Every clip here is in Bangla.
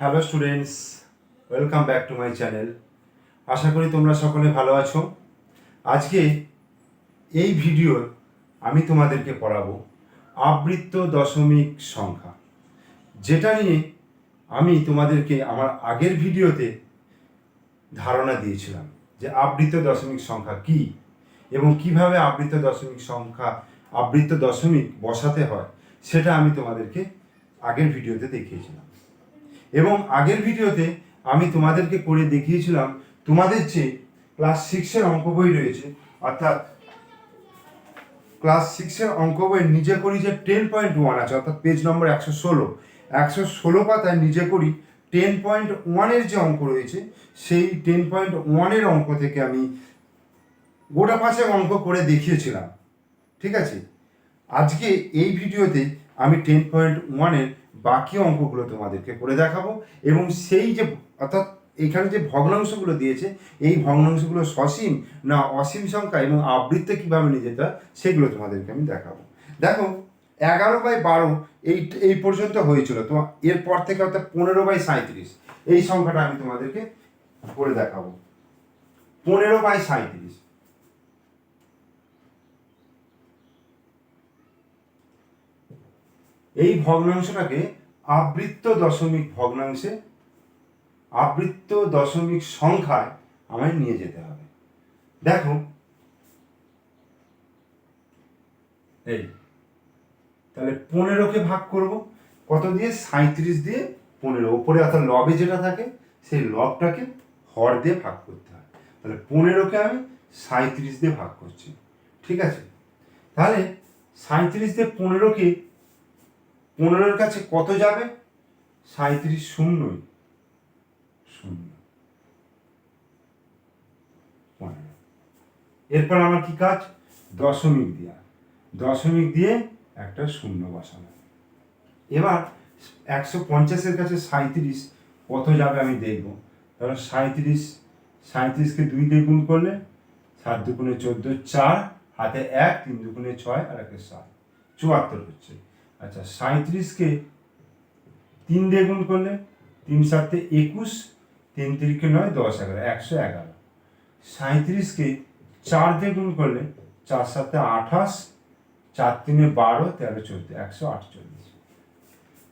Hello students, welcome back to my channel. আশা করি তোমরা সকলে ভালো আছো। আজকে এই ভিডিও আমি তোমাদেরকে পড়াবো আবৃত্ত দশমিক সংখ্যা। যেটা নিয়ে আমি তোমাদেরকে আমার আগের ভিডিওতে ধারণা দিয়েছিলাম যে আবৃত্ত দশমিক সংখ্যা কি এবং কীভাবে আবৃত্ত দশমিক সংখ্যা, আবৃত্ত দশমিক বসাতে হয়, সেটা আমি তোমাদেরকে আগের ভিডিওতে দেখিয়েছিলাম। এবং আগের ভিডিওতে আমি তোমাদেরকে করে দেখিয়েছিলাম তোমাদের যে ক্লাস সিক্সের অঙ্ক বই রয়েছে, অর্থাৎ ক্লাস সিক্সের অঙ্ক বইয়ের নিজে করি যে টেন পয়েন্ট ওয়ান আছে, অর্থাৎ পেজ নম্বর একশো ষোলো। একশো ষোলো পাতায় নিজে করি টেন পয়েন্ট ওয়ানের যে অঙ্ক রয়েছে, সেই টেন পয়েন্ট ওয়ানের অঙ্ক থেকে আমি গোটা পাঁচেক অঙ্ক করে দেখিয়েছিলাম। ঠিক আছে? আজকে এই ভিডিওতে আমি টেন পয়েন্ট ওয়ানের বাকি অঙ্কগুলো তোমাদেরকে করে দেখাবো। এবং সেই যে, অর্থাৎ এখানে যে ভগ্নাংশগুলো দিয়েছে, এই ভগ্নাংশগুলো সসীম না অসীম সংখ্যা এবং আবৃত্তি কীভাবে নিয়ে যেতে হয়, সেগুলো তোমাদেরকে আমি দেখাবো। দেখো, এগারো বাই বারো এই এই পর্যন্ত হয়েছিল। তো এরপর থেকে অর্থাৎ পনেরো বাই সাঁত্রিশ এই সংখ্যাটা আমি তোমাদেরকে করে দেখাবো। পনেরো বাই সাঁত্রিশ এই ভগ্নাংশটাকে আবৃত্ত দশমিক ভগ্নাংশে, আবৃত্ত দশমিক সংখ্যায় আমায় নিয়ে যেতে হবে। দেখো, এই, তাহলে পনেরোকে ভাগ করব, কত দিয়ে? সাঁত্রিশ দিয়ে পনেরো। ওপরে অর্থাৎ লবে যেটা থাকে, সেই লবটাকে হর দিয়ে ভাগ করতে হয়। তাহলে পনেরোকে আমি সাঁত্রিশ দিয়ে ভাগ করছি। ঠিক আছে? তাহলে সাঁত্রিশ দিয়ে পনেরোকে পনেরোর কাছে কত যাবে? সাঁত্রিশ শূন্যই শূন্য। এরপর আমার কি কাজ? দশমিক দেওয়া দশমিক দিয়ে একটা শূন্য বসানো এবার একশো পঞ্চাশের কাছে সাঁত্রিশ কত যাবে আমি দেখব। তাহলে সাঁত্রিশ সাঁত্রিশকে দুই দিয়ে গুণ করলে সাত দুগুণে চোদ্দ, চার, হাতে এক, তিন দুগুণে ছয়, আর একে সাত। চুয়াত্তর হচ্ছে। আচ্ছা সাঁত্রিশকে তিন দিয়ে গুণ করলে তিন সাতে একুশ, তিন তিরিকে নয়, দশ এগারো, একশো এগারো। সাঁত্রিশকে চার দিয়ে গুণ করলে চার সাতে আঠাশ, চার তিনে বারো, তেরো চোদ্দ, একশো আটচল্লিশ।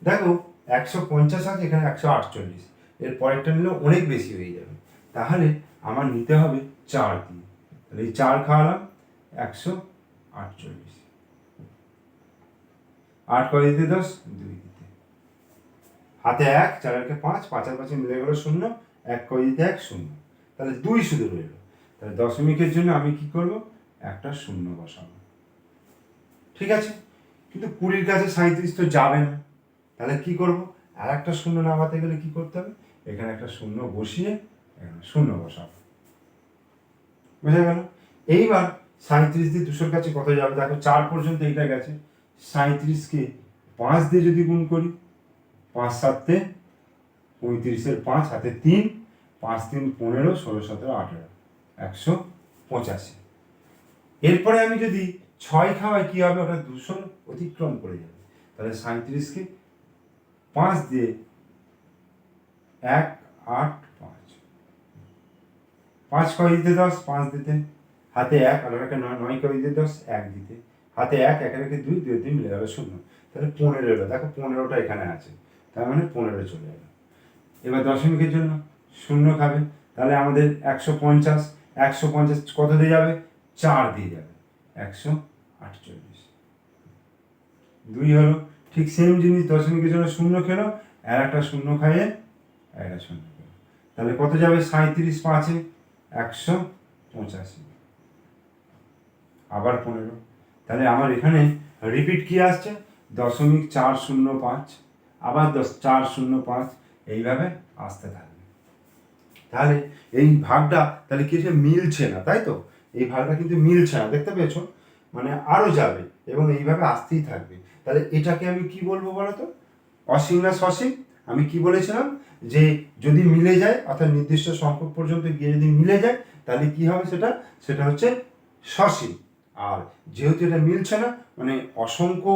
দেখো, একশো পঞ্চাশ আছে, এখানে একশো আটচল্লিশ। এর পরেরটা নিলে অনেক বেশি হয়ে যাবে। তাহলে আমার নিতে হবে চার দিয়ে। তাহলে এই চার খাওয়ালাম, একশো আটচল্লিশ। আট কয় দিতে দশ? দুই দিতে। হাতে এক চারেরকে পাঁচ, পাঁচের পাঁচে মিলে গেল শূন্য, এক কয় দিতে এক, শূন্য। তাহলে দুই শুধু রইল তাহলে দশমিকের জন্য আমি কি করব? একটা শূন্য বসাবো। ঠিক আছে? কিন্তু কুড়ির কাছে সাঁত্রিশ তো যাবে না। তাহলে কি করব? আর একটা শূন্য নামাতে গেলে কি করতে হবে? এখানে একটা শূন্য বসিয়ে এখানে শূন্য বসাবো। বোঝা গেল? এইবার সাঁত্রিশ দিয়ে দুশোর কাছে কত যাবে? দেখো, চার পর্যন্ত এইটা গেছে। সাঁত্রিশকে পাঁচ দিয়ে যদি গুণ করি, পাঁচ সাতে, পঁয়ত্রিশের পাঁচ, হাতে তিন, পাঁচ তিন পনেরো, ষোলো সতেরো, আঠেরো, একশো পঁচাশি। এরপরে আমি যদি ছয় খাওয়াই, কী হবে? ওটা দুশো অতিক্রম করে যাবে। তাহলে সাঁত্রিশকে পাঁচ দিয়ে এক, আট, পাঁচ। পাঁচ কয় দিতে দশ? পাঁচ দিতে। হাতে এক আর একটা নয় নয় কয় দিতে দশ? এক দিতে। হাতে এক, একে রেখে দুই দুই দুই মিলে যাবে শূন্য। তাহলে পনেরো এলো দেখো পনেরোটা এখানে আছে। তার মানে পনেরো চলে এলো। এবার দশমিকের জন্য শূন্য খাবে। তাহলে আমাদের একশো পঞ্চাশ একশো পঞ্চাশ কত দিয়ে যাবে? চার দিয়ে যাবে। একশো আটচল্লিশ। দুই হলো ঠিক সেম জিনিস দশমিকের জন্য শূন্য খেলো, আর একটা শূন্য খাইয়ে একটা শূন্য খেলো। তাহলে কত যাবে? সাঁত্রিশ পাঁচে একশো পঁচাশি। আবার পনেরো। তাহলে আমার এখানে রিপিট কি আসছে? দশমিক চার শূন্য পাঁচ, আবার দশ, চার শূন্য পাঁচ, এইভাবে আসতে থাকবে। তাহলে এই ভাগটা তাহলে কি মিলছে না, তাই তো? এই ভাগটা কিন্তু মিলছে না, দেখতে পেয়েছ? মানে আরও যাবে এবং এইভাবে আসতেই থাকবে। তাহলে এটাকে আমি কি বলব বলো তো? অসীম না সসীম? আমি কি বলেছিলাম? যে যদি মিলে যায়, অর্থাৎ নির্দিষ্ট সংখ্যক পর্যন্ত গিয়ে যদি মিলে যায়, তাহলে কি হবে সেটা? সেটা হচ্ছে সসীম। আর যেহেতু এটা মিলছে না মানে অসংখ্য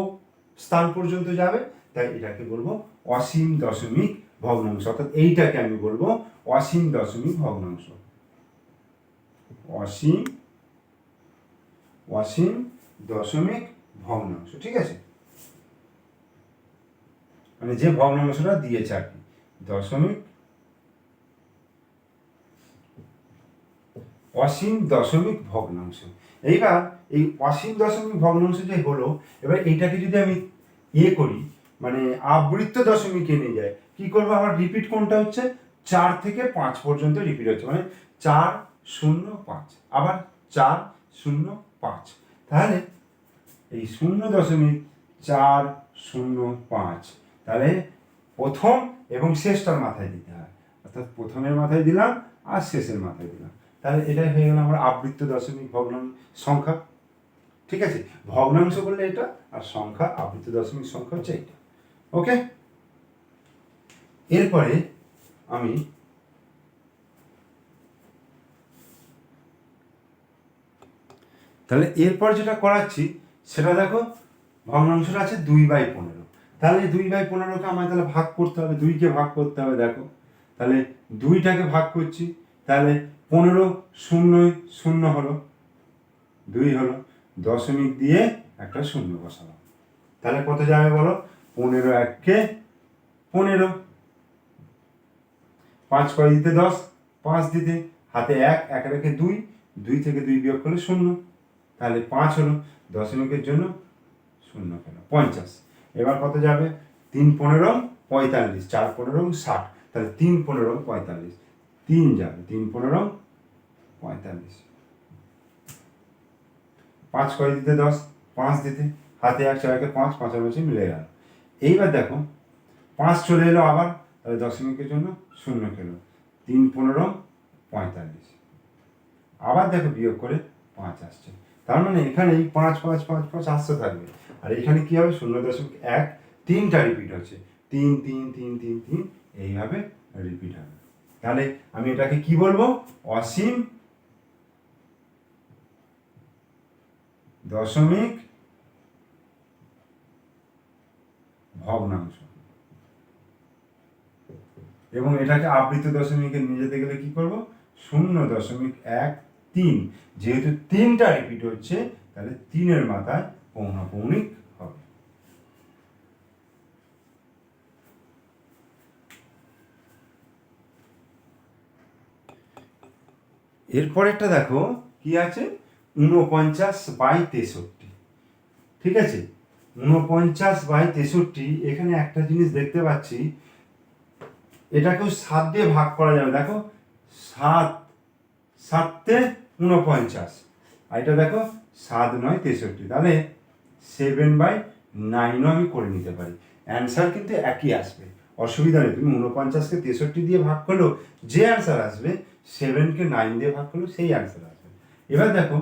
স্থান পর্যন্ত যাবে, তাই এটাকে বলব অসীম দশমিক ভগ্নাংশ। অর্থাৎ এইটাকে আমি বলব অসীম দশমিক ভগ্নাংশ। অসীম অসীম দশমিক ভগ্নাংশ, ঠিক আছে? মানে যে ভগ্নাংশটা দিয়েছে আর কি, দশমিক অসীম দশমিক ভগ্নাংশ। এইবার এই অসীম দশমিক ভগ্নাংশ যে হলো, এবার এইটাকে যদি আমি ইয়ে করি মানে আবৃত্ত দশমিকে নিয়ে যায়, কি করব আমার? রিপিট কোনটা হচ্ছে? চার থেকে পাঁচ পর্যন্ত রিপিট হচ্ছে মানে চার শূন্য পাঁচ, আবার চার শূন্য পাঁচ। তাহলে এই শূন্য দশমিক চার শূন্য পাঁচ, তাহলে প্রথম এবং শেষটার মাথায় দিতে হয়। অর্থাৎ প্রথমের মাথায় দিলাম আর শেষের মাথায় দিলাম। তাহলে এটাই হয়ে গেল আমার আবৃত্ত দশমিক ভগ্নাংশ সংখ্যা। ঠিক আছে? ভগ্নাংশ বললে এটা, আর সংখ্যা, আবৃত্ত দশমিক সংখ্যা হচ্ছে এটা। ওকে এরপরে আমি তাহলে এরপর যেটা করাচ্ছি, সেটা দেখো, ভগ্নাংশটা আছে দুই বাই পনেরো। তাহলে দুই বাই পনেরোকে আমায় তাহলে ভাগ করতে হবে, দুইকে ভাগ করতে হবে, দেখো। তাহলে দুইটাকে ভাগ করছি তাহলে পনেরো শূন্য শূন্য হলো। দুই হলো দশমিক দিয়ে একটা শূন্য বসালাম। তাহলে কত যাবে বলো? পনেরো এককে পনেরো। পাঁচ কয় দিতে দশ? পাঁচ দিতে। হাতে এক এক রেখে দুই। দুই থেকে দুই বিয়োগ করলে শূন্য। তাহলে পাঁচ হলো দশমিকের জন্য শূন্য কেন পঞ্চাশ। এবার কত যাবে? তিন পনেরো পঁয়তাল্লিশ। চার পনেরো ষাট। তাহলে তিন পনেরো পঁয়তাল্লিশ। তিন যাবে, তিন পনেরো, পঁয়তাল্লিশ। পাঁচ কয় দিতে? দশ। পাঁচ দিতে। হাতে এক, চারকে পাঁচ বসে মিলে গেল। এইবার দেখো, পাঁচ চলে এলো আবার, তাহলে দশমিকের জন্য শূন্য খেলো। তিন পনেরো, পঁয়তাল্লিশ। আবার দেখো বিয়োগ করে পাঁচ আসছে। তার মানে এখানে পাঁচ পাঁচ পাঁচ পাঁচ আসতে থাকবে। আর এখানে কি হবে? শূন্য দশমিক এক তিনটা রিপিট হচ্ছে। তিন তিন তিন তিন তিন এইভাবে রিপিট হবে। তাহলে আমি এটাকে কি বলব? অসীম দশমিক ভগ্নাংশ। এবং এটাকে আবৃত দশমিকে নিয়ে যেতে গেলে কি করব? শূন্য দশমিক এক তিন। যেহেতু তিনটা রিপিট হচ্ছে, তাহলে তিনের মাথায় পৌনপৌনিক হবে এরপরেরটা দেখো, কি আছে? ঊনপঞ্চাশ বাই তেষট্টি। ঠিক আছে? ঊনপঞ্চাশ বাই তেষট্টি, এখানে একটা জিনিস দেখতে পাচ্ছি। এটাকেও সাত দিয়ে ভাগ করা যাবে। দেখো, সাত সাততে ঊনপঞ্চাশ। আর এটা দেখো, সাত নয় তেষট্টি। তাহলে সেভেন বাই নাইনও আমি করে নিতে পারি। অ্যান্সার কিন্তু একই আসবে। অসুবিধা নেই। তুমি ঊনপঞ্চাশকে তেষট্টি দিয়ে ভাগ করলেও যে অ্যান্সার আসবে সেভেনকে নাইন দিয়ে ভাগ করলেও সেই অ্যান্সার আসবে এবার দেখো,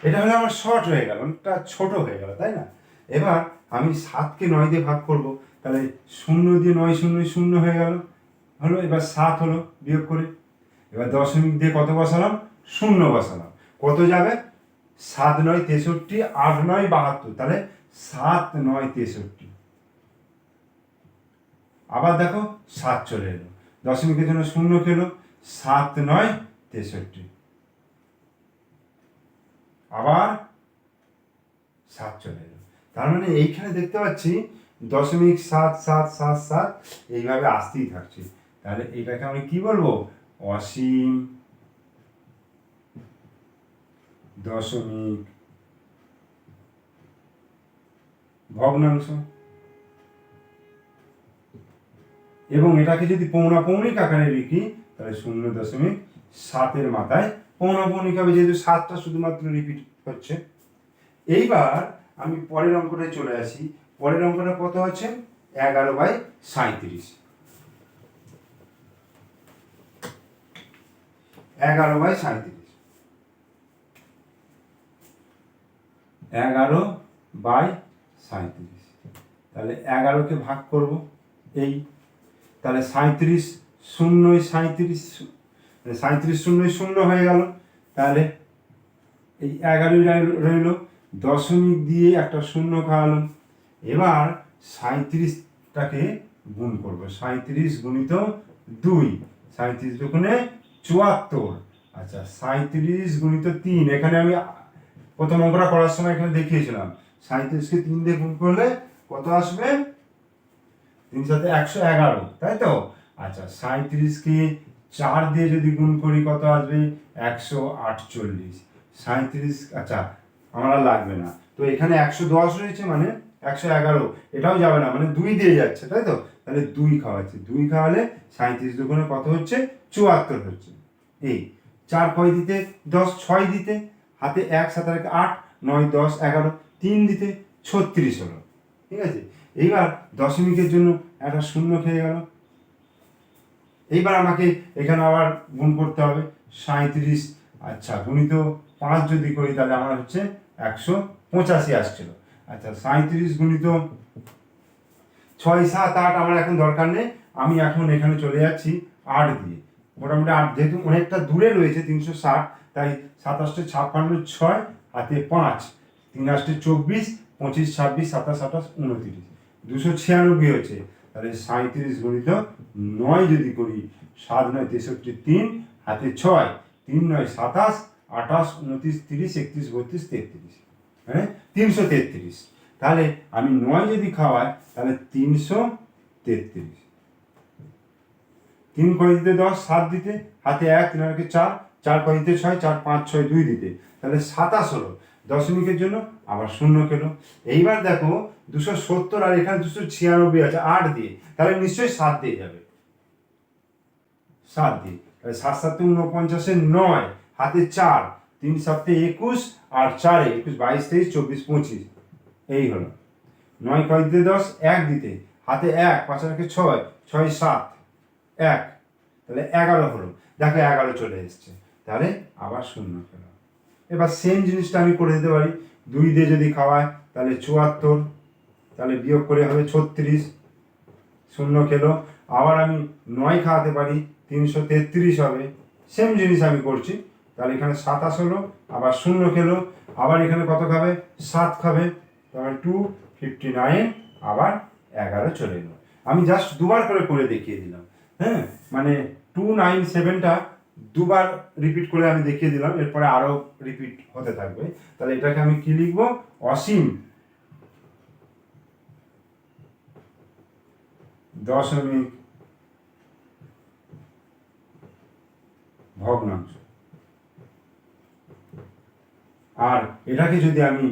এটা হলে আমার শর্ট হয়ে গেল, অনেকটা ছোট হয়ে গেল, তাই না? এবার আমি সাতকে নয় দিয়ে ভাগ করব, তাহলে শূন্য দিয়ে নয় শূন্য শূন্য হয়ে গেল, হলো, এবার সাত হলো, বিয়োগ করে। এবার দশমিক দিয়ে কত বসালাম? শূন্য বসালাম। কত যাবে? সাত নয় তেষট্টি, আট নয় বাহাত্তর, তাহলে সাত নয় তেষট্টি। আবার দেখো, সাত চলে এলো। দশমিকের জন্য শূন্য খেলো, সাত নয়, তেষট্টি। আবার সাত চলে এলো। তার মানে এইখানে দেখতে পাচ্ছি দশমিক সাত সাত সাত সাত এইভাবে আসতেই থাকছে। তাহলে এটাকে আমি কি বলব? অসীম দশমিক ভগ্নাংশ। এবং এটাকে যদি পৌনাপৌনিক আকারে লিখি, তাহলে শূন্য দশমিক সাতের মাথায় পৌনাপৌনিক হবে, যেহেতু সাতটা শুধুমাত্র রিপিট হচ্ছে। এইবার আমি পরের অঙ্কটায় চলে আসি। পরের অঙ্কটা কত হচ্ছে? এগারো বাই সাঁত্রিশ এগারো বাই সাঁত্রিশ এগারো বাই সাঁত্রিশ তাহলে এগারোকে ভাগ করব, এই তাহলে সাঁত্রিশ শূন্যই সাঁত্রিশ মানে সাঁত্রিশ শূন্যই শূন্য হয়ে গেল। তাহলে এই এগারোই রইল। দশমিক দিয়ে একটা শূন্য খাওয়ালাম। এবার সাঁত্রিশ টাকে গুণ করব। সাঁত্রিশ গুণিত দুই। সাঁত্রিশ দুগুণে চুয়াত্তর। আচ্ছা সাঁত্রিশ গুণিত তিন। এখানে আমি প্রথম অঙ্কটা করার সময় এখানে দেখিয়েছিলাম। সাঁত্রিশকে তিন দিয়ে গুণ করলে কত আসবে? তিন সাথে একশো এগারো, তাই তো? আচ্ছা সাঁত্রিশকে চার দিয়ে যদি গুণ করি, কত আসবে? একশো আটচল্লিশ। সাঁত্রিশ আচ্ছা আমার লাগবে না। তো এখানে একশো দশ রয়েছে মানে একশো এগারো, এটাও যাবে না মানে দুই দিয়ে যাচ্ছে, তাই তো? তাহলে দুই খাওয়াচ্ছে। দুই খাওয়ালে সাঁত্রিশ দুগুণে কত হচ্ছে? চুয়াত্তর হচ্ছে। এই, চার কয় দিতে? দশ, ছয় দিতে। হাতে এক, সাত আট, নয়, দশ, এগারো, তিন দিতে ছত্রিশ হলো। ঠিক আছে? এইবার দশমিকের জন্য একটা শূন্য খেয়ে গেল। এইবার আমাকে এখানে আবার গুণ করতে হবে। সাঁত্রিশ আচ্ছা গুণিত পাঁচ যদি করি তাহলে আমার হচ্ছে একশো পঁচাশি আসছিল। আচ্ছা সাঁত্রিশ গুণিত ছয় সাত আট আমার এখন দরকার নেই। আমি এখন এখানে চলে যাচ্ছি আট দিয়ে। মোটামুটি আট, যেহেতু অনেকটা দূরে রয়েছে তিনশো ষাট, তাই সাতাশটা ছাপ্পান্ন ছয়, হাতে পাঁচ। তিন আটটে চব্বিশ, পঁচিশ ছাব্বিশ, সাতাশ, আঠাশ, উনত্রিশ। দুশো ছিয়ানব্বই হচ্ছে তাহলে সাঁত্রিশ গুণিত নয় যদি করি, সাত নয় তেষট্টি তিন, হাতে ছয়, তিন নয় সাতাশ, আঠাশ, উনত্রিশ, তিরিশ, একত্রিশ, বত্রিশ, তেত্রিশ। হ্যাঁ? তিনশো তেত্রিশ। তাহলে আমি নয় যদি খাওয়াই, তাহলে তিনশো তেত্রিশ। তিন করে দিতে দশ, সাত দিতে, হাতে এক, তিন চার চার করে দিতে ছয়, চার, পাঁচ, ছয়, দুই দিতে। তাহলে সাতাশ হলো। দশমিকের জন্য, আবার শূন্য খেলো এইবার দেখো, দুশো সত্তর আর এখানে দুশো ছিয়ানব্বই আছে, আট দিয়ে। তাহলে নিশ্চয়ই সাত দিয়ে যাবে। সাত দিয়ে। তাহলে সাত সাতে উনপঞ্চাশে নয়, হাতে চার। তিন সাতে একুশ আর চারে একুশ, বাইশ, তেইশ, চব্বিশ, পঁচিশ। এই হলো। নয় কয় দিতে দশ? এক দিতে। হাতে এক, পাঁচ রাখে ছয় ছয় সাত, এক। তাহলে এগারো হলো। দেখো এগারো চলে এসছে। তাহলে আবার শূন্য খেলো এবার সেম জিনিসটা আমি করে দিতে পারি। দুই দিয়ে যদি খাওয়ায়, তাহলে চুয়াত্তর, তাহলে বিয়োগ করে হবে ছত্রিশ। শূন্য খেলো। আবার আমি নয় খাওয়াতে পারি, তিনশো তেত্রিশ হবে। সেম জিনিস আমি করছি। তাহলে এখানে সাতাশ হলো, আবার শূন্য খেলো। আবার এখানে কত খাবে? সাত খাবে। তাহলে টু ফিফটি নাইন আবার এগারো চলে এলো। আমি জাস্ট দুবার করে করে দেখিয়ে দিলাম। হ্যাঁ? মানে টু নাইন সেভেনটা দুবার রিপিট করে আমি দেখিয়ে দিলাম, এরপরে আরও রিপিট হতে থাকবে। তাহলে এটাকে আমি কি লিখব? অসীম দশমিক ভগ্নাংশ। আর এটাকে যদি আমি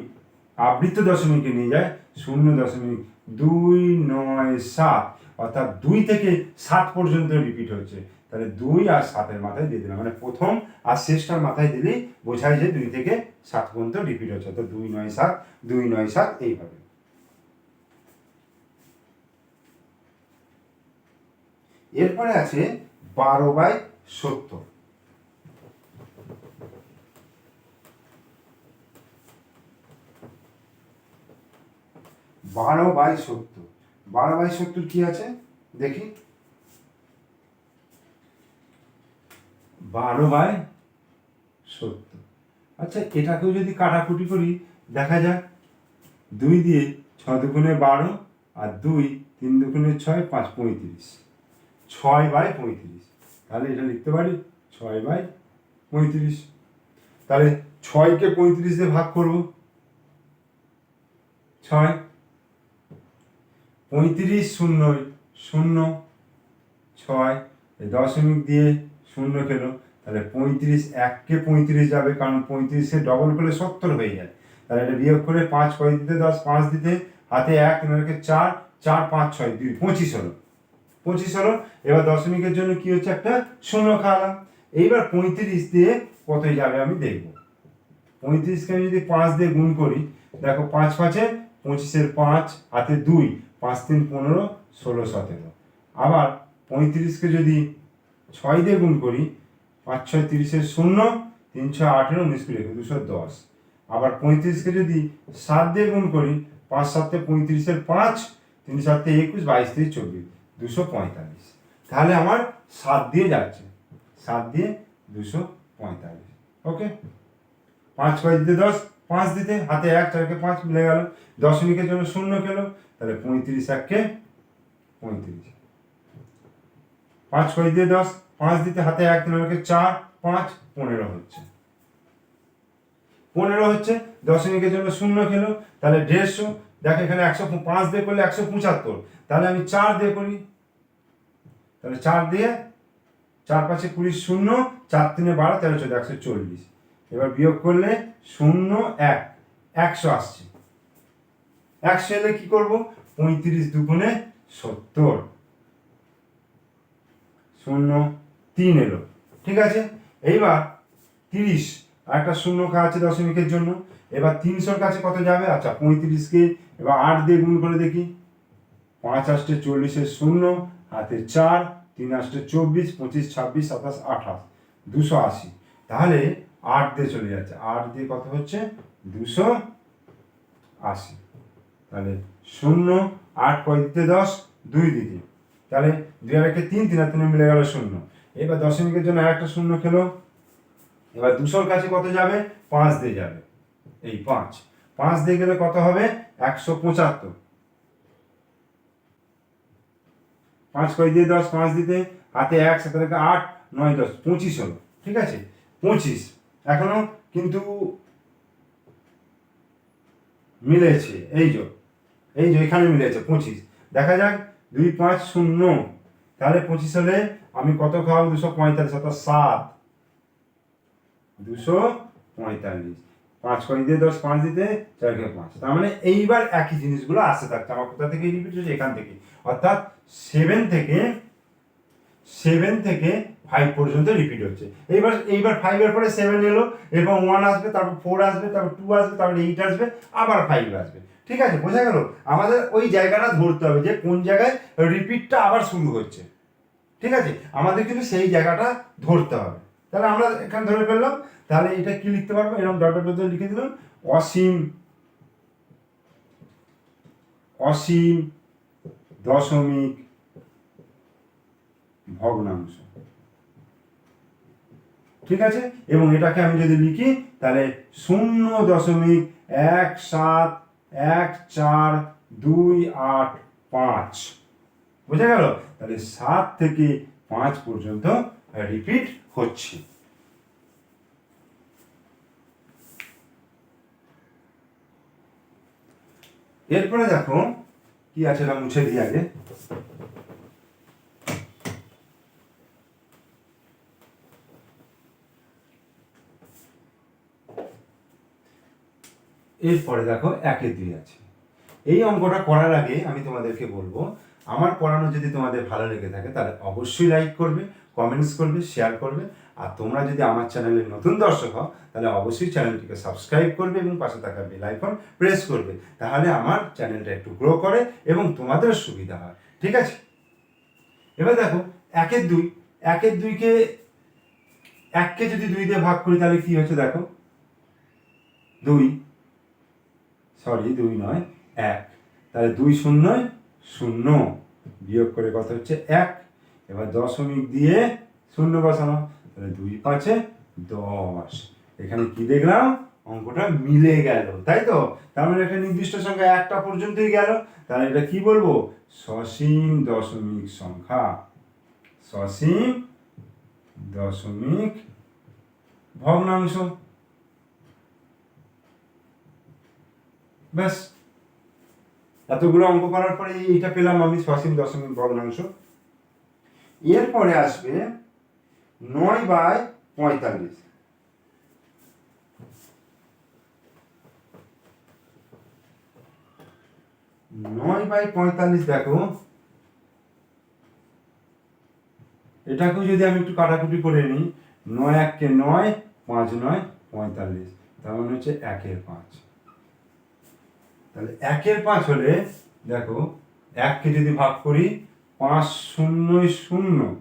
আবৃত্ত দশমিকে নিয়ে যাই, শূন্য দশমিক দুই নয় সাত, অর্থাৎ দুই থেকে সাত পর্যন্ত রিপিট হচ্ছে তাহলে দুই আর সাতের মাথায় দিয়ে দিলাম। মানে প্রথম আর শেষটার মাথায় দিলেই বোঝায় যে দুই থেকে সাত পর্যন্ত রিপিট হচ্ছে। তো দুই, নয়, সাত, দুই, নয়, সাত এইভাবে। এরপরে আছে বারো বাই সত্তর। বারো বাই সত্তর। বারো বাই সত্তর কি আছে? দেখি। বারো বাই সত্তর। আচ্ছা এটাকেও যদি কাটাকুটি করি, দেখা যাক। দুই দিয়ে ছ দুগুণে বারো আর দুই তিন দুগুণে ছয়, পাঁচ পঁয়ত্রিশ। ছয় বাই পঁয়ত্রিশ। তাহলে এটা লিখতে পারি ছয় বাই পঁয়ত্রিশ। তাহলে ছয়কে পঁয়ত্রিশ দিয়ে ভাগ করব। ছয়। পঁয়ত্রিশ শূন্য শূন্য। ছয়। দশমিক দিয়ে শূন্য খেলো তাহলে পঁয়ত্রিশ এককে পঁয়ত্রিশ যাবে, কারণ পঁয়ত্রিশে ডবল করলে সত্তর হয়ে যায়। তাহলে এটা বিয়োগ করে পাঁচ কয় দিতে দশ, পাঁচ দিতে হাতে এক তিনকে চার চার, পাঁচ, ছয়, দুই, পঁচিশ হলো। পঁচিশ হলো, এবার দশমিকের জন্য কি হচ্ছে একটা? শূন্য খাওয়ালাম। এইবার পঁয়ত্রিশ দিয়ে কতই যাবে আমি দেখব। পঁয়ত্রিশকে আমি যদি পাঁচ দিয়ে গুণ করি, দেখো পাঁচ পাঁচে পঁচিশের পাঁচ, হাতে দুই, পাঁচ তিন পনেরো, ষোলো, সতেরো। আবার পঁয়ত্রিশকে যদি ছয় দিয়ে গুণ করি পাঁচ ছয় তিরিশের শূন্য তিন ছয় আঠেরো উনিশ কুড়ি একুশ, দুশো দশ। আবার পঁয়ত্রিশকে যদি সাত দিয়ে গুণ করি পাঁচ সাতে পঁয়ত্রিশের পাঁচ তিন সাতে একুশ বাইশ থেকে চব্বিশ দুশো পঁয়তাল্লিশ। তাহলে আমার সাত দিয়ে যাচ্ছে। সাত দিয়ে দুশো পঁয়তাল্লিশ। ওকে? পাঁচ কয় দিতে দশ পাঁচ দিতে হাতে এক চারকে পাঁচ মিলে গেল। দশমিকের জন্য শূন্য খেলো তাহলে পঁয়ত্রিশ এককে পঁয়ত্রিশ। পাঁচ কয় দিয়ে দশ পাঁচ দিতে হাতে এক তিন আমাকে চার, পাঁচ, পনেরো হচ্ছে। পনেরো হচ্ছে দশমিকের জন্য শূন্য খেলো, তাহলে দেড়শো, দেখো এখানে একশো পাঁচ দিয়ে করলে একশো পঁচাত্তর, তাহলে আমি চার দিয়ে করি। তাহলে চার দিয়ে চার পাঁচে কুড়ি শূন্য, চার তিনে বারো, তেরো চোদ্দ, একশো চল্লিশ। এবার বিয়োগ করলে শূন্য এক, একশো আসছে। একশো এলে কি করব? পঁয়ত্রিশ দুগুণে সত্তর। শূন্য তিন এলো। ঠিক আছে? এইবার তিরিশ একটা শূন্য আছে দশমিকের জন্য। এবার তিনশোর কাছে কত যাবে? আচ্ছা পঁয়ত্রিশকে। এবার আট দিয়ে গুণ করে দেখি। পাঁচ আষ্টে চল্লিশের শূন্য, হাতে চার, তিন আষ্টে চব্বিশ, পঁচিশ, ছাব্বিশ, সাতাশ, আঠাশ। দুশো আশি। তাহলে আট দিয়ে চলে যাচ্ছে। আট দিয়ে কত হচ্ছে? দুশো আশি। তাহলে শূন্য, আট দিতে দশ? দুই দিকে তাহলে দুই আর একে তিন তিন আর তিনে মিলে গেল শূন্য। এবার দশমিকের জন্য আর একটা শূন্য খেলো। এবার দুশোর কাছে কত যাবে? পাঁচ দিয়ে যাবে। এই পাঁচ। পাঁচ দিয়ে গেলে কত হবে? একশো পঁচাত্তর। পাঁচ কয় দিয়ে দশ? পাঁচ দিতে হাতে এক সাথে আট, নয়, দশ, পঁচিশ হলো। ঠিক আছে? পঁচিশ। এখনও কিন্তু মিলেছে। এই যে এই যে এখানে মিলেছে পঁচিশ। দেখা যাক দুই পাঁচ শূন্য। তাহলে পঁচিশ হলে আমি কত খাওয়াবো? দুশো পঁয়তাল্লিশ, অর্থাৎ সাত। দুশো পঁয়তাল্লিশ। পাঁচ কয় দিয়ে দশ, পাঁচ দিতে চার কে পাঁচ। তার মানে এইবার একই জিনিসগুলো আসতে থাকছে। আমার কোথা থেকে রিপিট হচ্ছে? এখান থেকে। অর্থাৎ সেভেন থেকে সেভেন থেকে ফাইভ পর্যন্ত রিপিট হচ্ছে। এইবার এইবার ফাইভের পরে সেভেন এলো এবং ওয়ান আসবে, তারপর ফোর আসবে, তারপর টু আসবে, তারপর এইট আসবে, আবার ফাইভ আসবে। ঠিক আছে, বোঝা গেল? আমাদের ওই জায়গাটা ধরতে হবে যে কোন জায়গায় রিপিটটা আবার শুরু হচ্ছে। ঠিক আছে? আমাদের কিন্তু সেই জায়গাটা ধরতে হবে। তাহলে আমরা এখানে ধরে ফেললাম, তাহলে এটা কি লিখতে পারব? এরকম ডট ডট লিখে দিলাম, অসীম অসীম দশমিক ভগ্নাংশ। ঠিক আছে? এবং এটাকে আমি যদি লিখি, তাহলে শূন্য দশমিক এক সাত এক চার দুই আট পাঁচ। বোঝা গেল? তাহলে সাত থেকে পাঁচ পর্যন্ত রিপিট হচ্ছে। এরপরে দেখো কি আছে না মুছে দিয়ে আগে। এরপরে দেখো একে দুই আছে। এই অঙ্কটা করার আগে আমি তোমাদেরকে বলব, আমার পড়ানো যদি তোমাদের ভালো লেগে থাকে তাহলে অবশ্যই লাইক করবে কমেন্টস করবে শেয়ার করবে। আর তোমরা যদি আমার চ্যানেলের নতুন দর্শক হও, তাহলে অবশ্যই চ্যানেলটিকে সাবস্ক্রাইব করবে এবং পাশে থাকা বেল আইকন প্রেস করবে। তাহলে আমার চ্যানেলটা একটু গ্রো করে এবং তোমাদের সুবিধা হয়। ঠিক আছে? এবার দেখো, একের দুই। একের দুইকে, এককে যদি দুই দিয়ে ভাগ করি তাহলে কি হচ্ছে দেখো? দুই। সরি, দুই নয়, এক। তাহলে দুই শূন্য শূন্য। বিয়োগ করে কত হচ্ছে? এক। এবার দশমিক দিয়ে শূন্য বসানো। তাহলে দুই পাঁচে দশ। এখানে কি দেখলাম? অঙ্কটা মিলে গেল, তাই তো? তার মানে একটা নির্দিষ্ট সংখ্যা একটা পর্যন্তই গেল। তাহলে এটা কি বলব? সসীম দশমিক সংখ্যা। সসীম দশমিক ভগ্নাংশ। ব্যাস। এতগুলো অঙ্ক করার পরে এইটা পেলাম আমি সসীম দশমিক ভগ্নাংশ। এরপরে আসবে নয় বাই পঁয়তাল্লিশ। নয় বাই পঁয়তাল্লিশ দেখো। এটাকেও যদি আমি একটু কাটাকুটি করে নিই, নয় এককে নয়, পাঁচ নয়, পঁয়তাল্লিশ। তার মানে হচ্ছে একের পাঁচ। তাহলে একের পাঁচ হলে, দেখো, এককে যদি ভাগ করি, পাঁচ শূন্য শূন্য।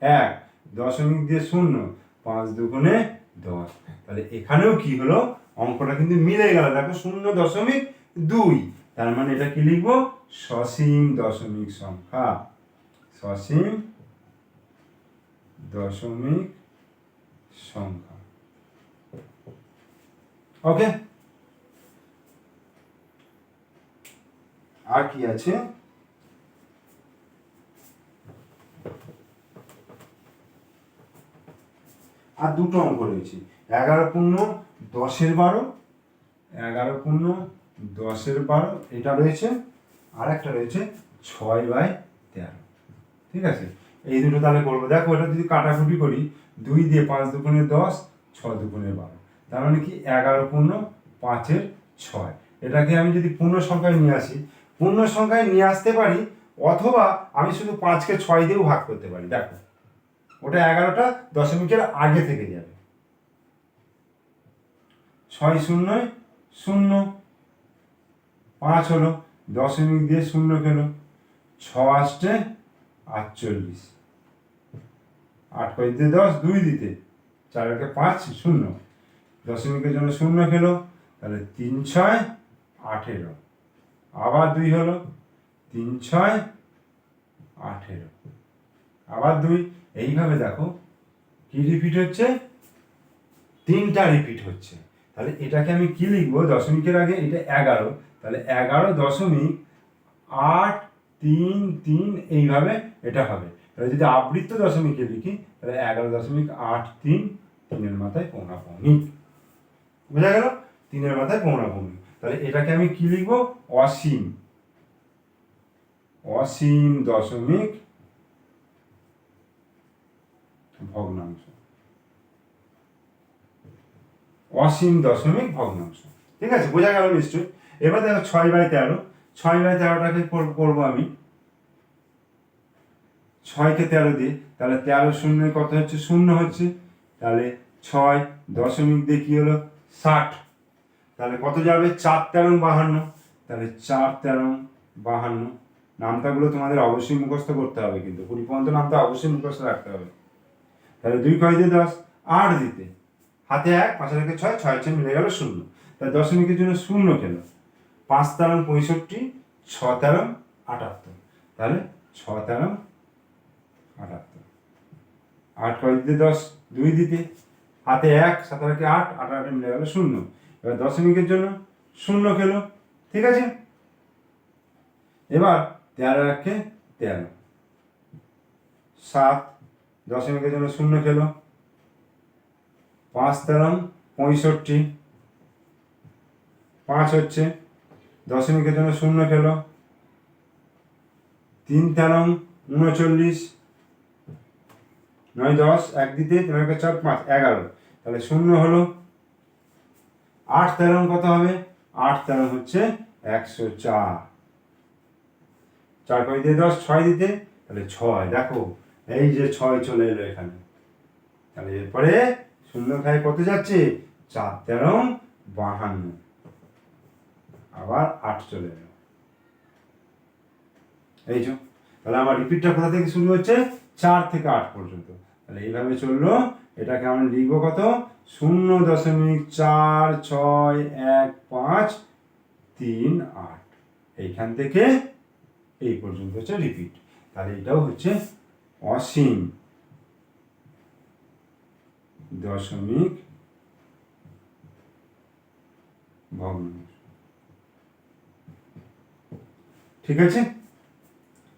এক, দশমিক দিয়ে শূন্য, পাঁচ দুগুণে দশ। তাহলে এখানেও কি হলো? অঙ্কটা কিন্তু মিলে গেল। দেখো, শূন্য দশমিক দুই। তার মানে এটা কি লিখব? সসীম দশমিক সংখ্যা। সসীম দশমিক সংখ্যা। ওকে? আর কি আছে? আর দুটো অঙ্ক রয়েছে। এগারো পূর্ণ দশের বারো, এগারো পূর্ণ দশের বারো, এটা রয়েছে আর একটা রয়েছে ছয় বাই তেরো। ঠিক আছে? এই দুটো তাহলে করব। দেখো, এটা যদি কাটাকুটি করি, দুই দিয়ে পাঁচ দুগুণে দশ, ছয় দুগুণে বারো। তার মানে কি এগারো পূর্ণ পাঁচের ছয়। এটাকে আমি যদি পূর্ণ সংখ্যায় নিয়ে আসি পূর্ণ সংখ্যায় নিয়ে আসতে পারি, অথবা আমি শুধু পাঁচকে ছয় দিয়েও ভাগ করতে পারি। দেখো, ওটা এগারোটা দশমিকের আগে থেকে যাবে। ছয় শূন্য শূন্য, পাঁচ হলো, দশমিক দিয়ে শূন্য গেল ছ আসছে আটচল্লিশ। আট কয় দিতে দশ, দুই দিতে চারকে পাঁচ, শূন্য। দশমিকের জন্য শূন্য খেলো, তাহলে তিন, ছয়, আঠেরো। আবার দুই হলো তিন ছয়, আঠেরো। আবার দুই, এইভাবে দেখো, কি রিপিট হচ্ছে? তিনটা রিপিট হচ্ছে। তাহলে এটাকে আমি কি লিখব? দশমিকের আগে এটা এগারো। তাহলে এগারো দশমিক আট, তিন তিন, এইভাবে এটা হবে। তাহলে যদি আবৃত্ত দশমিকে লিখি, তাহলে এগারো দশমিক আট, তিন, তিনের মাথায় পৌনা পৌনি বোঝা গেল? তিনের মাথায় পৌনা পৌনি তাহলে এটাকে আমি কি লিখব? অসীম। অসীম দশমিক ভগ্নাংশ। অসীম দশমিক ভগ্নাংশ। ঠিক আছে, বোঝা গেল নিশ্চয়ই। এবার দেখো ছয় বাই তেরো। ছয় বাই তেরোটাকে কর- করব আমি। ছয়কে তেরো দিয়ে, তাহলে তেরো শূন্য কত হচ্ছে? শূন্য হচ্ছে। তাহলে ছয় দশমিক দিয়ে কি হলো? ষাট। তাহলে কত যাবে? চার তেরো বাহান্ন। তাহলে চার তেরো বাহান্ন। নামতাগুলো তোমাদের অবশ্যই মুখস্থ করতে হবে কিন্তু। কুড়ি পর্যন্ত নামটা অবশ্যই মুখস্থ রাখতে হবে। তাহলে দুই কয় দিয়ে দশ, আট দিতে। হাতে এক পাঁচের একে ছয় ছয় ছয় মিলে গেল শূন্য। তাহলে দশমিকের জন্য শূন্য কেন? পাঁচ তেরো পঁয়ষট্টি, ছ তেরো আটাত্তর। তাহলে ছ তেরো আটাত্তর। আট কয় দিতে দশ, দুই দিতে। হাতে এক সাতার একে আট আট আটে মিলে গেল শূন্য। এবার দশমিকের জন্য শূন্য খেলো, ঠিক আছে? এবার তেরো একে তেরো। সাত দশমিকের জন্য শূন্য খেলো। পাঁচ তেরো, পঁয়ষট্টি। পাঁচ হচ্ছে দশমিকের জন্য শূন্য খেলো। তিন তেরো, উনচল্লিশ। নয় দশ, এক দিতে তোমাকে চার পাঁচ, এগারো। তাহলে শূন্য হলো। আট তেরো কত হবে? আট তেরো হচ্ছে একশো চার। চার কয় দিয়ে দশ? ছয় দিতে? তাহলে ছয়। দেখো, এই যে ছয় চলে এলো এখানে। তাহলে এরপরে শূন্য খায় কত যাচ্ছে? চার তেরো বাহান্ন। আবার আট চলে এলো। এই যে, তাহলে আমার রিপিটটা কোথা থেকে শুরু হচ্ছে? চার থেকে আট পর্যন্ত। তাহলে এইভাবে চলল এটাকে আমরা লিখব কত? শূন্য দশমিক চার ছয় এক পাঁচ তিন আট। এইখান থেকে এই পর্যন্ত হচ্ছে রিপিট তাহলে এটাও হচ্ছে অসীম। দশমিক ভগ্নাংশ ঠিক আছে?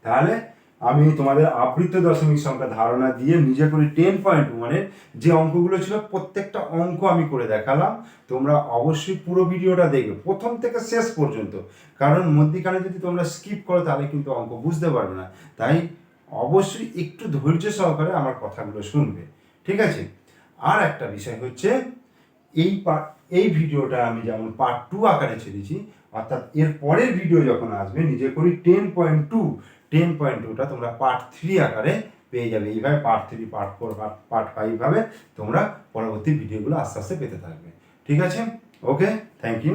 তাহলে আমি তোমাদের আবৃত্ত দশমিক সংখ্যা ধারণা দিয়ে নিজে করে টেন পয়েন্ট ওয়ানের যে অঙ্কগুলো ছিল, প্রত্যেকটা অঙ্ক আমি করে দেখালাম। তোমরা অবশ্যই পুরো ভিডিওটা দেখবে, প্রথম থেকে শেষ পর্যন্ত। কারণ মধ্যিখানে যদি তোমরা স্কিপ করো, তাহলে কিন্তু অঙ্ক বুঝতে পারবে না। তাই অবশ্যই একটু ধৈর্য সহকারে আমার কথাগুলো শুনবে। ঠিক আছে? আর একটা বিষয় হচ্ছে, এই পার্ট এই ভিডিওটা আমি যেমন পার্ট টু আকারে ছেড়েছি, অর্থাৎ এর পরের ভিডিও যখন আসবে, নিজে করি ten point two ten point টুটা তোমরা পার্ট থ্রি আকারে পেয়ে যাবে। এইভাবে part three part four part five ভাবে তোমরা পরবর্তী ভিডিওগুলো আস্তে আস্তে পেতে থাকবে। ঠিক আছে? Okay thank you